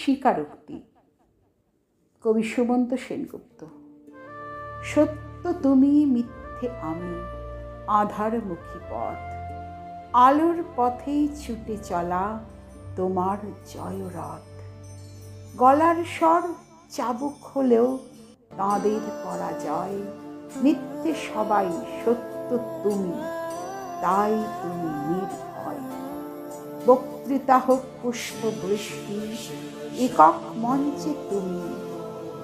স্বীকারোক্তি। কবি সুমন্ত সেনগুপ্ত, সত্য তুমি মিথ্যে আমি, আধারমুখী পথ। আলোর পথেই ছুটে চলা তোমার জয়রথ। গলার স্বর চাবুক হলেও তাঁদের পরাজয়। মিথ্যে সবাই সত্য তুমি, তাই তুমি নির্ভয়। বক্তৃতা হোক পুষ্প বৃষ্টি একক মঞ্চে তুমি।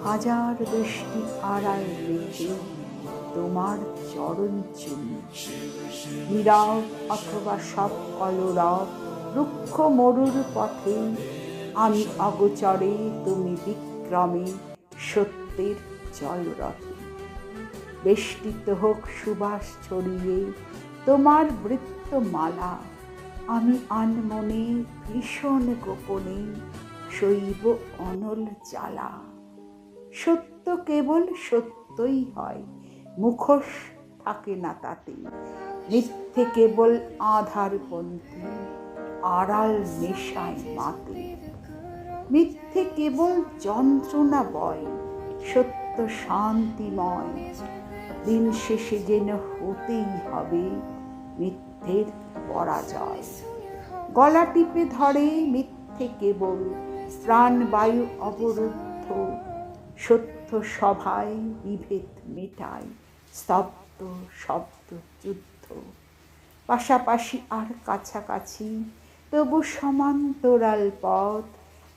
হাজার বৃষ্টি আড়াল রেখে তোমার চরণ চুমি। নীরব অথবা সব কলরব রুক্ষ মরুর পথে আমি অগোচরে তুমি বিক্রমে সত্যের জলরথে। বেষ্টিত হোক সুবাস ছড়িয়ে তোমার বৃত্তমালা। আমি আনমনে ভীষণ গোপনে শৈব অনল জ্বালা। সত্য কেবল সত্যই হয়, মুখোশ থাকে না তাতে। মিথ্যে কেবল আধার পন্থী আড়াল নেশায় মাতে। মিথ্যে কেবল যন্ত্রণা বয়, সত্য শান্তিময়। দিন শেষে যেন হতেই হবে মিথ্যের পরাজয়। গলা টিপে ধরে মিথ্যে কেবল প্রাণবায়ু অবরুদ্ধ, সত্য সভায় বিভেদ মেটায়, স্তব্ধ শব্দ যুদ্ধ। পাশাপাশি আর কাছাকাছি, তবু সমান্তরাল পথ,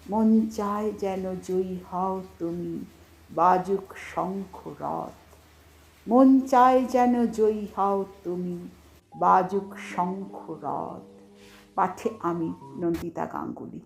মন চায় যেন জয়ী হও তুমি বাজুক শঙ্খ রথ। মন চায় যেন জয়ী হও তুমি বাজুক শঙ্খ রথ। পাঠে আমি নন্দিতা গাঙ্গুলি।